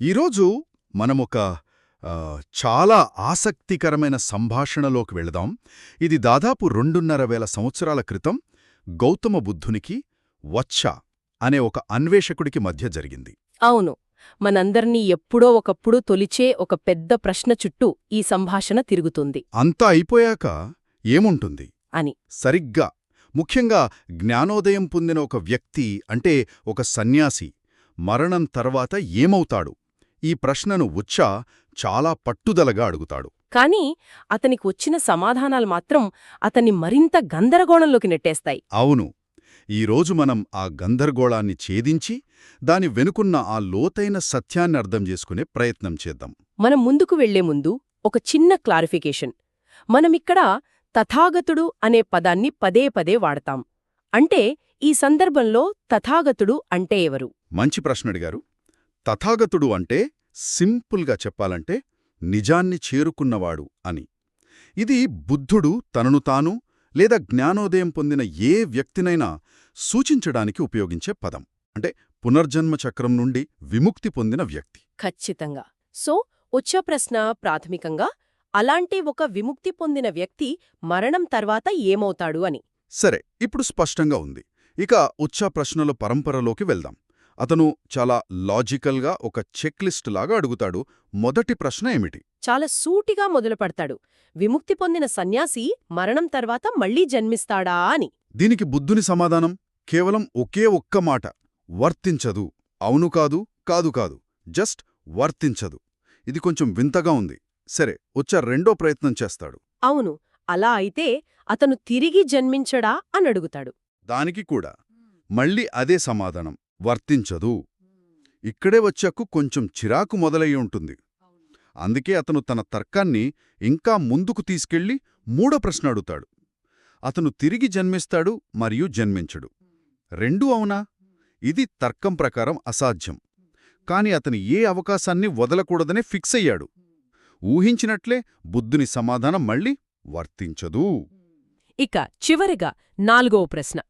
ఈరోజు మనమొక చాలా ఆసక్తికరమైన సంభాషణలోకి వెళదాం. ఇది దాదాపు రెండున్నర వేల సంవత్సరాల క్రితం గౌతమ బుద్ధునికి వచ్చ అనే ఒక అన్వేషకుడికి మధ్య జరిగింది. అవును. మనందర్నీ ఎప్పుడో ఒకప్పుడు తొలిచే ఒక పెద్ద ప్రశ్న చుట్టూ ఈ సంభాషణ తిరుగుతుంది. అంతా అయిపోయాక ఏముంటుంది? అని. సరిగ్గా. ముఖ్యంగా జ్ఞానోదయం పొందిన ఒక వ్యక్తి అంటే ఒక సన్యాసి మరణం తర్వాత ఏమవుతాడు? ఈ ప్రశ్నను ఉచ్చ చాలా పట్టుదలగా అడుగుతాడు. కాని అతనికి వచ్చిన సమాధానాలు మాత్రం అతన్ని మరింత గందరగోళంలోకి నెట్టేస్తాయి. అవును. ఈరోజు మనం ఆ గందరగోళాన్ని ఛేదించి దాని వెనుకున్న ఆ లోతైన సత్యాన్ని అర్థం చేసుకునే ప్రయత్నం చేద్దాం. మనం ముందుకు వెళ్ళే ముందు ఒక చిన్న క్లారిఫికేషన్. మనమిక్కడ తథాగతుడు అనే పదాన్ని పదే పదే వాడతాం. అంటే ఈ సందర్భంలో తథాగతుడు అంటే ఎవరు? మంచి ప్రశ్న అడిగారు. తథాగతుడు అంటే సింపుల్గా చెప్పాలంటే నిజాన్ని చేరుకున్నవాడు అని. ఇది బుద్ధుడు తనను తాను లేదా జ్ఞానోదయం పొందిన ఏ వ్యక్తినైనా సూచించడానికి ఉపయోగించే పదం. అంటే పునర్జన్మ చక్రం నుండి విముక్తి పొందిన వ్యక్తి. ఖచ్చితంగా. సో ఉచ్చ ప్రశ్న ప్రాథమికంగా అలాంటి ఒక విముక్తి పొందిన వ్యక్తి మరణం తర్వాత ఏమవుతాడు అని. సరే ఇప్పుడు స్పష్టంగా ఉంది. ఇక ఉచ్చ ప్రశ్నల పరంపరలోకి వెళ్దాం. అతను చాలా లాజికల్గా ఒక చెక్ లిస్ట్ లాగా అడుగుతాడు. మొదటి ప్రశ్న ఏమిటి? చాలా సూటిగా మొదలుపడతాడు విముక్తి పొందిన సన్యాసి మరణం తర్వాత మళ్ళీ జన్మిస్తాడా అని. దీనికి బుద్ధుని సమాధానం? కేవలం ఒకే ఒక్క మాట. వర్తించదు. అవును కాదు కాదు కాదు. జస్ట్ వర్తించదు. ఇది కొంచెం వింతగా ఉంది. సరే వచ్చ రెండో ప్రయత్నం చేస్తాడు. అవును. అలా అయితే అతను తిరిగి జన్మించడా అని అడుగుతాడు. దానికి కూడా. మళ్ళీ అదే సమాధానం. వర్తించదు. ఇక్కడే వచ్చాకు కొంచెం చిరాకు మొదలయ్యి ఉంటుంది. అందుకే అతను తన తర్కాన్ని ఇంకా ముందుకు తీసుకెళ్ళి మూడో ప్రశ్న అడుగుతాడు. అతను తిరిగి జన్మిస్తాడు మరియు జన్మించడు. రెండూ అవునా? ఇది తర్కం ప్రకారం అసాధ్యం. కాని అతను ఏ అవకాశాన్ని వదలకూడదనే ఫిక్స్ అయ్యాడు. ఊహించినట్లే బుద్ధుని సమాధానం మళ్ళీ వర్తించదు. ఇక చివరిగా నాలుగవ ప్రశ్న.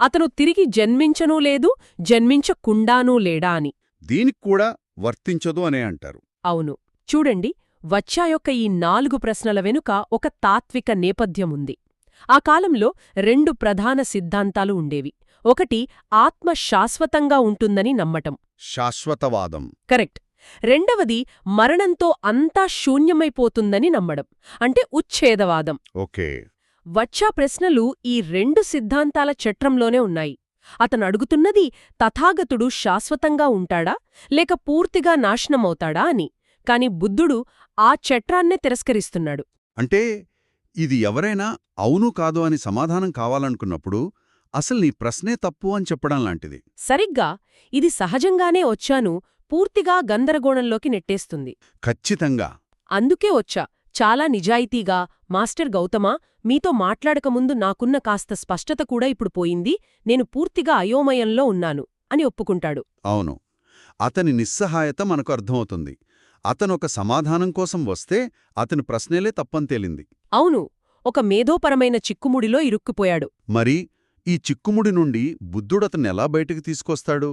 అతను తిరిగి జన్మించనూ లేదు జన్మించకుండానూ లేడా అని. దీనికి కూడా వర్తించదు అనే అంటారు. అవును. చూడండి వచ్చా యొక్క ఈ నాలుగు ప్రశ్నల వెనుక ఒక తాత్విక నేపథ్యముంది. ఆ కాలంలో రెండు ప్రధాన సిద్ధాంతాలు ఉండేవి. ఒకటి ఆత్మ శాశ్వతంగా ఉంటుందని నమ్మటం. శాశ్వతవాదం. కరెక్ట్. రెండవది మరణంతో అంతా శూన్యమైపోతుందని నమ్మడం. అంటే ఉచ్ఛేదవాదం. ఓకే. వచ్చా ప్రశ్నలు ఈ రెండు సిద్ధాంతాల చట్రంలోనే ఉన్నాయి. అతను అడుగుతున్నది తథాగతుడు శాశ్వతంగా ఉంటాడా? లేక పూర్తిగా నాశనమవుతాడా అని. కాని బుద్ధుడు ఆ చట్రాన్నే తిరస్కరిస్తున్నాడు. అంటే ఇది ఎవరైనా అవును కాదు అని సమాధానం కావాలనుకున్నప్పుడు అసలు నీ ప్రశ్నే తప్పు అని చెప్పడం లాంటిది. సరిగ్గా ఇది సహజంగానే వచ్చాను పూర్తిగా గందరగోళంలోకి నెట్టేస్తుంది. ఖచ్చితంగా. అందుకే వచ్చా. చాలా నిజాయితీగా మాస్టర్ గౌతమా మీతో మాట్లాడకముందు నాకున్న కాస్త స్పష్టత కూడా ఇప్పుడు పోయింది నేను పూర్తిగా అయోమయంలో ఉన్నాను అని ఒప్పుకుంటాడు. అవును. అతని నిస్సహాయత మనకు అర్థమవుతుంది. అతనొక సమాధానం కోసం వస్తే అతని ప్రశ్నేలే తప్పని తేలింది. అవును. ఒక మేధోపరమైన చిక్కుముడిలో ఇరుక్కుపోయాడు. మరి ఈ చిక్కుముడి నుండి బుద్ధుడతన్ని ఎలా బయటికి తీసుకొస్తాడు?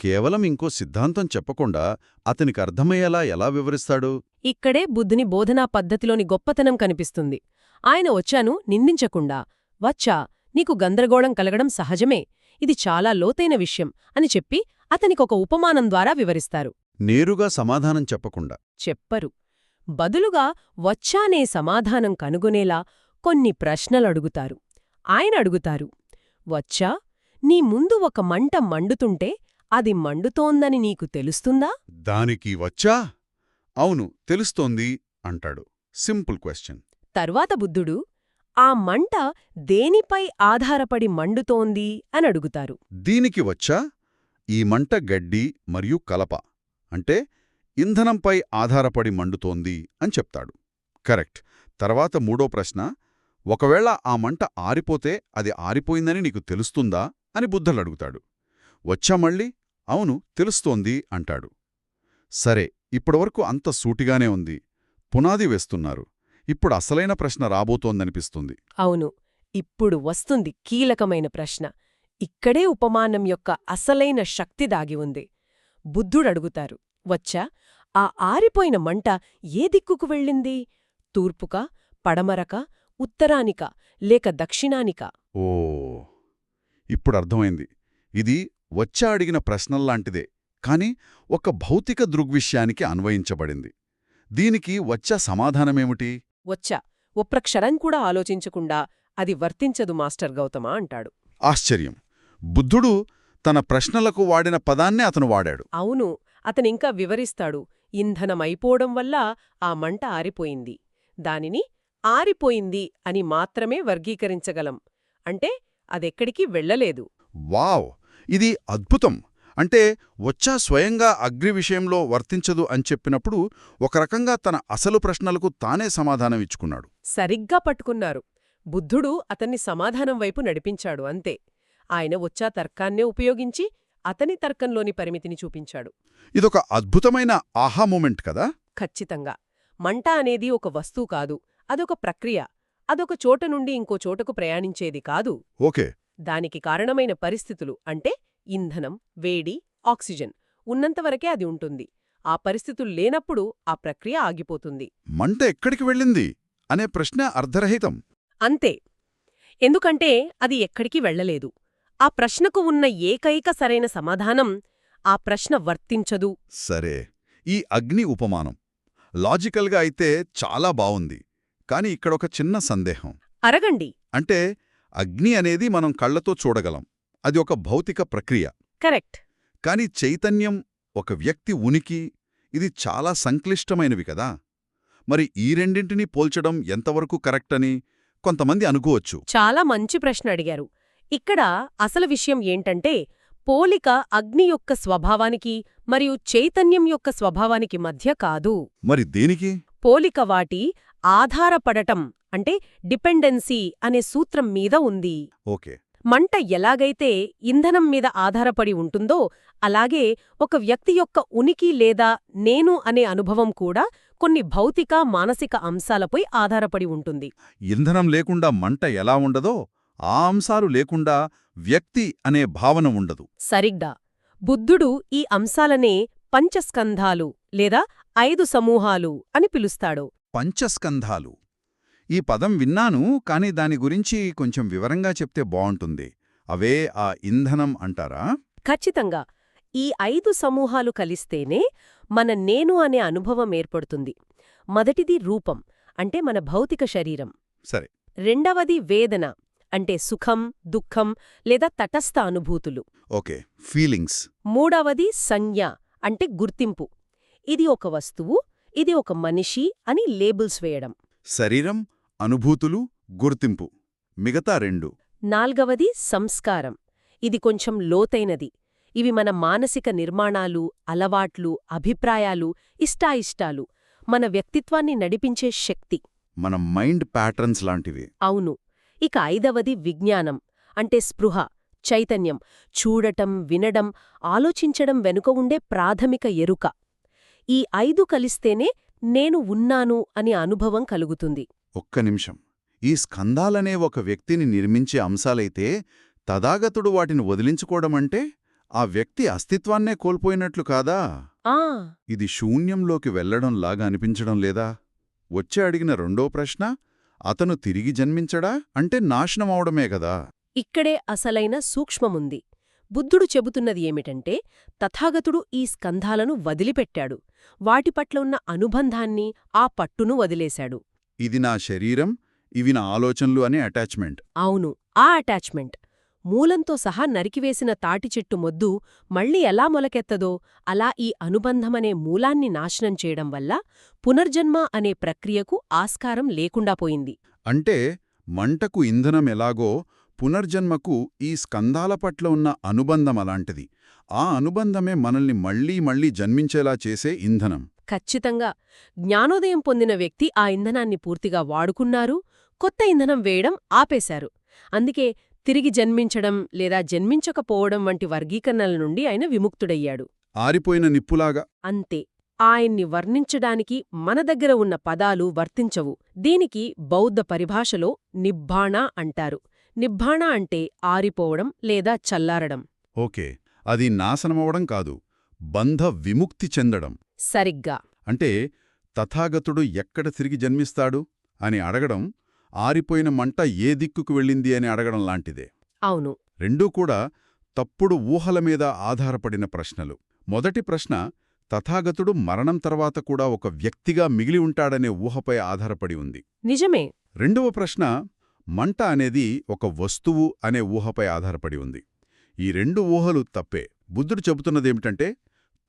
కేవలం ఇంకో సిద్ధాంతం చెప్పకుండా అతనికి అర్థమయ్యేలా ఎలా వివరిస్తాడు? ఇక్కడే బుద్ధుని బోధనా పద్ధతిలోని గొప్పతనం కనిపిస్తుంది. ఆయన వచ్చాను నిందించకుండా. వచ్చా నీకు గందరగోళం కలగడం సహజమే. ఇది చాలా లోతైన విషయం అని చెప్పి అతనికొక ఉపమానం ద్వారా వివరిస్తారు. నేరుగా సమాధానం చెప్పకుండా. చెప్పరు. బదులుగా వచ్చానే సమాధానం కనుగొనేలా కొన్ని ప్రశ్నలడుగుతారు ఆయన అడుగుతారు వచ్చా నీ ముందు ఒక మంట మండుతుంటే అది మండుతోందని నీకు తెలుస్తుందా? దానికి వచ్చా? అవును తెలుస్తోంది అంటాడు. Simple question. తర్వాత బుద్ధుడు ఆ మంట దేనిపై ఆధారపడి మండుతోంది అని అడుగుతారు. దీనికి వచ్చా? ఈ మంట గడ్డి మరియు కలప అంటే ఇంధనంపై ఆధారపడి మండుతోంది అని చెప్తాడు. కరెక్ట్. తర్వాత మూడో ప్రశ్న ఒకవేళ ఆ మంట ఆరిపోతే అది ఆరిపోయిందని నీకు తెలుస్తుందా అని బుద్ధులు అడుగుతాడు. వచ్చా మళ్ళీ? అవును తెలుస్తోంది అంటాడు. సరే ఇప్పటివరకు అంత సూటిగానే ఉంది. పునాది వేస్తున్నారు. ఇప్పుడు అసలైన ప్రశ్న రాబోతోందనిపిస్తుంది. అవును ఇప్పుడు వస్తుంది కీలకమైన ప్రశ్న. ఇక్కడే ఉపమానం యొక్క అసలైన శక్తి దాగి ఉంది. బుద్ధుడడుగుతారు వచ్చా? ఆ ఆరిపోయిన మంట ఏ దిక్కుకు వెళ్ళింది? తూర్పుకా పడమరక ఉత్తరానిక లేక దక్షిణానిక? ఓ ఇప్పుడు అర్థమైంది. ఇది వచ్చా అడిగిన ప్రశ్నల్లాంటిదే కాని ఒక భౌతిక దృగ్విషయానికి అన్వయించబడింది. దీనికి వచ్చా సమాధానమేమిటి? వచ్చా. ఒక్క క్షరం కూడా ఆలోచించకుండా అది వర్తించదు మాస్టర్ గౌతమ అంటాడు. ఆశ్చర్యం. బుద్ధుడు తన ప్రశ్నలకు వాడిన పదాన్నే అతను వాడాడు. అవును అతనింకా వివరిస్తాడు. ఇంధనమైపోవడం వల్ల ఆ మంట ఆరిపోయింది. దానిని ఆరిపోయింది అని మాత్రమే వర్గీకరించగలం. అంటే అదెక్కడికి వెళ్ళలేదు. వావ్! ఇది అద్భుతం. అంటే వచ్చా స్వయంగా అగ్ని విషయంలో వర్తించదు అని చెప్పినప్పుడు ఒక రకంగా తన అసలు ప్రశ్నలకు తానే సమాధానం ఇచ్చుకున్నాడు. సరిగ్గా పట్టుకున్నారు. బుద్ధుడు అతన్ని సమాధానం వైపు నడిపించాడు అంతే. ఆయన వచ్చా తర్కాన్నే ఉపయోగించి అతని తర్కంలోని పరిమితిని చూపించాడు. ఇదొక అద్భుతమైన ఆహా మూమెంట్ కదా? ఖచ్చితంగా. మంట అనేది ఒక వస్తువు కాదు. అదొక ప్రక్రియ. అదొక చోట నుండి ఇంకో చోటకు ప్రయాణించేది కాదు. ఓకే. దానికి కారణమైన పరిస్థితులు అంటే ఇంధనం వేడి ఆక్సిజన్ ఉన్నంతవరకే అది ఉంటుంది. ఆ పరిస్థితులు లేనప్పుడు ఆ ప్రక్రియ ఆగిపోతుంది. మంట ఎక్కడికి వెళ్ళింది? అనే ప్రశ్న అర్ధరహితం. అంతే. ఎందుకంటే అది ఎక్కడికి వెళ్ళలేదు. ఆ ప్రశ్నకు ఉన్న ఏకైక సరైన సమాధానం ఆ ప్రశ్న వర్తించదు. సరే. ఈ అగ్ని ఉపమానం. లాజికల్గా అయితే చాలా బావుంది. కాని ఇక్కడొక చిన్న సందేహం. అరగండి. అంటే అగ్ని అనేది మనం కళ్ళతో చూడగలం. అది ఒక భౌతిక ప్రక్రియ. కరెక్ట్. కాని చైతన్యం ఒక వ్యక్తి ఉనికి ఇది చాలా సంక్లిష్టమైనవి కదా. మరి ఈ రెండింటినీ పోల్చడం ఎంతవరకు కరెక్ట్ అని కొంతమంది అనుకోవచ్చు. చాలా మంచి ప్రశ్న అడిగారు. ఇక్కడ అసలు విషయం ఏంటంటే పోలిక అగ్ని యొక్క స్వభావానికి మరియు చైతన్యం యొక్క స్వభావానికి మధ్య కాదు. మరి దేనికి? పోలిక వాటి ఆధారపడటం అంటే డిపెండెన్సీ అనే సూత్రం మీద ఉంది. ఓకే. మంట ఎలాగైతే ఇంధనం మీద ఆధారపడి ఉంటుందో అలాగే ఒక వ్యక్తి యొక్క ఉనికి లేదా నేను అనే అనుభవం కూడా కొన్ని భౌతిక మానసిక అంశాలపై ఆధారపడి ఉంటుంది. ఇంధనం లేకుండా మంట ఎలా ఉండదో ఆ అంశాలు లేకుండా వ్యక్తి అనే భావన ఉండదు. సరిగ్గా. బుద్ధుడు ఈ అంశాలనే పంచస్కంధాలు లేదా ఐదు సమూహాలు అని పిలుస్తాడు. పంచస్కంధాలు. ఈ పదం విన్నాను కాని దాని గురించి కొంచెం వివరంగా చెప్తే బావుంటుంది అవే ఆ ఇంధనం అంటారా? ఖచ్చితంగా. ఈ ఐదు సమూహాలు కలిస్తేనే మన నేను అనే అనుభవం ఏర్పడుతుంది. మొదటిది రూపం అంటే మన భౌతిక శరీరం. సరే. రెండవది వేదన అంటే సుఖం దుఃఖం లేదా తటస్థ అనుభూతులు. ఓకే. ఫీలింగ్స్. మూడవది సంజ్ఞ అంటే గుర్తింపు. ఇది ఒక వస్తువు ఇది ఒక మనిషి అని లేబుల్స్ వేయడం. శరీరం అనుభూతులు గుర్తింపు. మిగతా రెండు. నాల్గవది సంస్కారం. ఇది కొంచెం లోతైనది. ఇవి మన మానసిక నిర్మాణాలు అలవాట్లు అభిప్రాయాలు ఇష్టాయిష్టాలు. మన వ్యక్తిత్వాన్ని నడిపించే శక్తి. మన మైండ్ ప్యాటర్న్స్ లాంటివి. అవును. ఇక ఐదవది విజ్ఞానం. అంటే స్పృహ చైతన్యం. చూడటం వినడం ఆలోచించడం వెనుక ఉండే ప్రాథమిక ఎరుక. ఈ ఐదు కలిస్తేనే నేను ఉన్నాను అనే అనుభవం కలుగుతుంది. ఒక్క నిమిషం. ఈ స్కందాలనే ఒక వ్యక్తిని నిర్మించే అంశాలైతే తదాగతుడు వాటిని వదిలించుకోవడమంటే ఆ వ్యక్తి అస్తిత్వాన్నే కోల్పోయినట్లు కాదా? ఆ! ఇది శూన్యంలోకి వెళ్ళడం లాగా అనిపించడం లేదా? వచ్చే అడిగిన రెండో ప్రశ్న అతను తిరిగి జన్మించడా? అంటే నాశనమవడమే కదా! ఇక్కడే అసలైన సూక్ష్మముంది. బుద్ధుడు చెబుతున్నది ఏమిటంటే తథాగతుడు ఈ స్కంధాలను వదిలిపెట్టాడు. వాటి పట్ల ఉన్న అనుబంధాన్ని ఆ పట్టును వదిలేశాడు. ఇది నా శరీరం ఇవి నా ఆలోచనలు అనే అటాచ్మెంట్. అవును ఆ అటాచ్మెంట్. మూలంతో సహా నరికివేసిన తాటి చెట్టు మొద్దు మళ్ళీ ఎలా మొలకెత్తదో అలా ఈ అనుబంధమనే మూలాన్ని నాశనం చేయడం వల్ల పునర్జన్మ అనే ప్రక్రియకు ఆస్కారం లేకుండా పోయింది. అంటే మంటకు ఇంధనం ఎలాగో పునర్జన్మకు ఈ స్కందాల పట్ల ఉన్న అనుబంధం అలాంటిది. ఆ అనుబంధమే మనల్ని మళ్ళీ మళ్ళీ జన్మించేలా చేసే ఇంధనం. ఖచ్చితంగా జ్ఞానోదయం పొందిన వ్యక్తి ఆ ఇంధనాన్ని పూర్తిగా వాడుకున్నారు కొత్త ఇంధనం వేయడం ఆపేశారు. అందుకే తిరిగి జన్మించడం లేదా జన్మించకపోవడం వంటి వర్గీకరణల నుండి ఆయన విముక్తుడయ్యాడు. ఆరిపోయిన నిప్పులాగా. అంతే ఆయన్ని వర్ణించడానికి మన దగ్గర ఉన్న పదాలు వర్తించవు. దీనికి బౌద్ధ పరిభాషలో నిబ్బాణ అంటారు. నిబ్బాణ అంటే ఆరిపోవడం లేదా చల్లారడం. ఓకే అది నాశనమవడం కాదు బంధ విముక్తి చెందడం. సరిగ్గా. అంటే తథాగతుడు ఎక్కడ తిరిగి జన్మిస్తాడు అని అడగడం ఆరిపోయిన మంట ఏ దిక్కుకు వెళ్ళింది అని అడగడం లాంటిదే. అవును. రెండూ కూడా తప్పుడు ఊహల మీద ఆధారపడిన ప్రశ్నలు. మొదటి ప్రశ్న తథాగతుడు మరణం తర్వాత కూడా ఒక వ్యక్తిగా మిగిలి ఉంటాడనే ఊహపై ఆధారపడి ఉంది. నిజమే. రెండవ ప్రశ్న మంట అనేది ఒక వస్తువు అనే ఊహపై ఆధారపడి ఉంది. ఈ రెండు ఊహలు తప్పే. బుద్ధుడు చెబుతున్నదేమిటంటే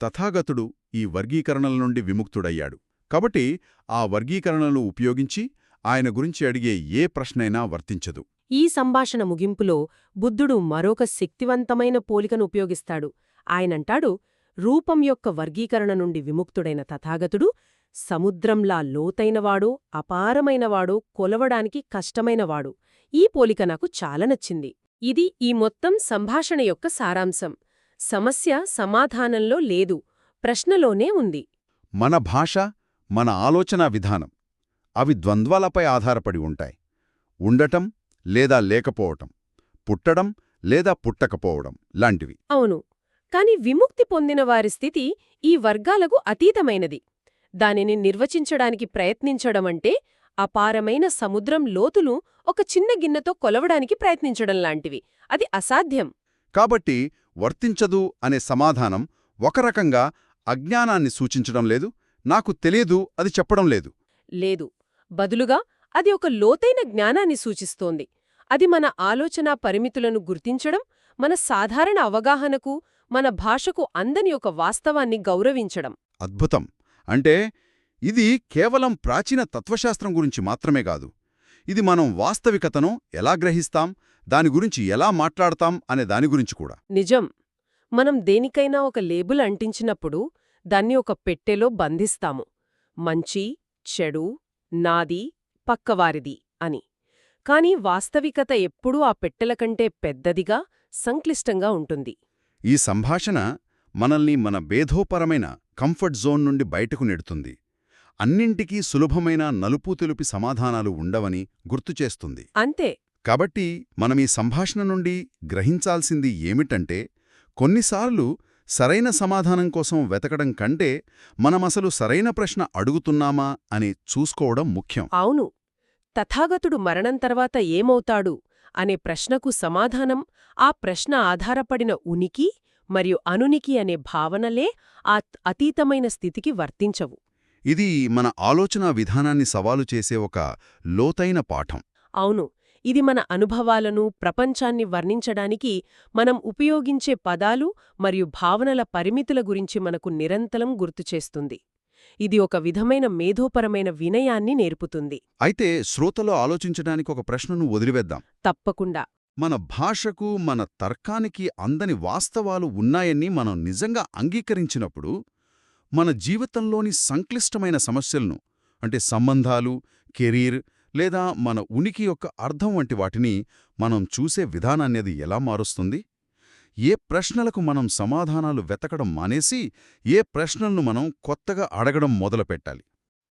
తథాగతుడు ఈ వర్గీకరణల నుండి విముక్తుడయ్యాడు. కాబట్టి ఆ వర్గీకరణలు ఉపయోగించి ఆయన గురించి అడిగే ఏ ప్రశ్నైనా వర్తించదు. ఈ సంభాషణ ముగింపులో బుద్ధుడు మరొక శక్తివంతమైన పోలికను ఉపయోగిస్తాడు. ఆయనంటాడు రూపం యొక్క వర్గీకరణ నుండి విముక్తుడైన తథాగతుడు సముద్రంలా లోతైనవాడు అపారమైనవాడు కొలవడానికి కష్టమైనవాడు. ఈ పోలిక నాకు చాలా నచ్చింది. ఇది ఈ మొత్తం సంభాషణ యొక్క సారాంశం. సమస్య సమాధానంలో లేదు ప్రశ్నలోనే ఉంది. మన భాష మన ఆలోచనా విధానం అవి ద్వంద్వాలపై ఆధారపడి ఉంటాయి. ఉండటం లేదా లేకపోవటం పుట్టడం లేదా పుట్టకపోవడం లాంటివి. అవును కాని విముక్తి పొందిన వారి స్థితి ఈ వర్గాలకు అతీతమైనది. దానిని నిర్వచించడానికి ప్రయత్నించడమంటే అపారమైన సముద్రం లోతును ఒక చిన్న గిన్నెతో కొలవడానికి ప్రయత్నించడం లాంటివి. అది అసాధ్యం. కాబట్టి వర్తించదు అనే సమాధానం ఒక రకంగా అజ్ఞానాన్ని సూచించడం లేదు నాకు తెలియదు అది చెప్పడం లేదు. లేదు. బదులుగా అది ఒక లోతైన జ్ఞానాన్ని సూచిస్తోంది. అది మన ఆలోచనా పరిమితులను గుర్తించడం మన సాధారణ అవగాహనకు మన భాషకు అందని ఒక వాస్తవాన్ని గౌరవించడం. అద్భుతం. అంటే ఇది కేవలం ప్రాచీన తత్వశాస్త్రం గురించి మాత్రమే కాదు. ఇది మనం వాస్తవికతను ఎలా గ్రహిస్తాం దాని గురించి ఎలా మాట్లాడతాం అనే దాని గురించి కూడా. నిజం. మనం దేనికైనా ఒక లేబుల్ అంటించినప్పుడు దాన్ని ఒక పెట్టెలో బంధిస్తాము. మంచి చెడు నాది పక్కవారిది అని. కాని వాస్తవికత ఎప్పుడూ ఆ పెట్టెల కంటే పెద్దదిగా సంక్లిష్టంగా ఉంటుంది. ఈ సంభాషణ మనల్ని మన భేదోపరమైన కంఫర్ట్ జోన్ నుండి బయటకు నెడుతుంది. అన్నింటికీ సులభమైన నలుపు తెలుపి సమాధానాలు ఉండవని గుర్తుచేస్తుంది అంతే. కాబట్టి మనం ఈ సంభాషణ నుండి గ్రహించాల్సింది ఏమిటంటే కొన్నిసార్లు సరైన సమాధానం కోసం వెతకడం కంటే మనమసలు సరైన ప్రశ్న అడుగుతున్నామా అని చూసుకోవడం ముఖ్యం. అవును. తథాగతుడు మరణం తర్వాత ఏమవుతాడు అనే ప్రశ్నకు సమాధానం ఆ ప్రశ్న ఆధారపడిన ఉనికి మరియు అనునికి అనే భావనలే ఆ అతీతమైన స్థితికి వర్తించవు. ఇది మన ఆలోచనా విధానాన్ని సవాలు చేసే ఒక లోతైన పాఠం. అవును. ఇది మన అనుభవాలను ప్రపంచాన్ని వర్ణించడానికి మనం ఉపయోగించే పదాలు మరియు భావనల పరిమితుల గురించి మనకు నిరంతరం గుర్తుచేస్తుంది ఇది ఒక విధమైన మేధోపరమైన వినయాన్ని నేర్పుతుంది. అయితే శ్రోతలో ఆలోచించడానికి ఒక ప్రశ్నను వదిలివేద్దాం. తప్పకుండా. మన భాషకు మన తర్కానికి అందని వాస్తవాలు ఉన్నాయని మనం నిజంగా అంగీకరించినప్పుడు మన జీవితంలోని సంక్లిష్టమైన సమస్యలను అంటే సంబంధాలు కెరీర్ లేదా మన ఉనికి యొక్క అర్థం వంటి వాటిని మనం చూసే విధానాన్నది ఎలా మారుస్తుంది? ఏ ప్రశ్నలకు మనం సమాధానాలు వెతకడం మానేసి ఏ ప్రశ్నలను మనం కొత్తగా అడగడం మొదలుపెట్టాలి?